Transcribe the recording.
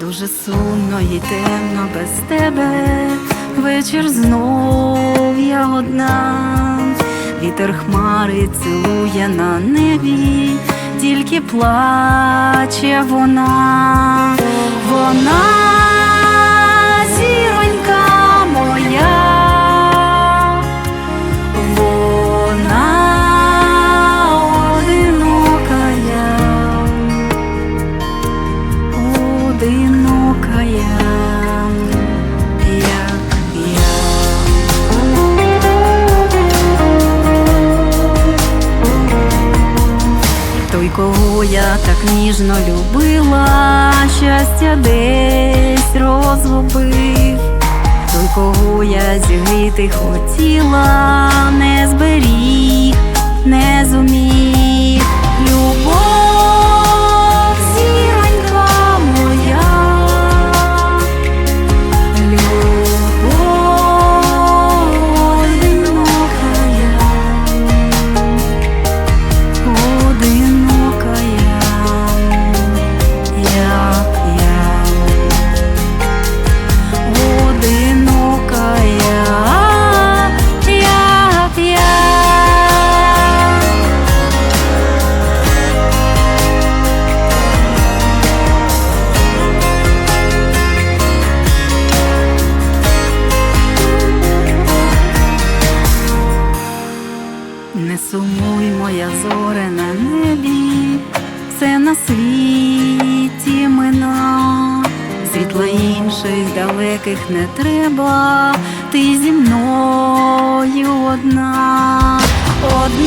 Дуже сумно і темно без тебе. Вечір знов я одна, вітер хмари цілує на небі, тільки плаче вона, вона кого я так ніжно любила, щастя десь розгубив. Той, кого я зігріти хотіла, не зберіг, не зумів. Любов, Не сумуй, моя зоре на небі, все на світі мина, світла інших далеких не треба, ти зі мною одна, одна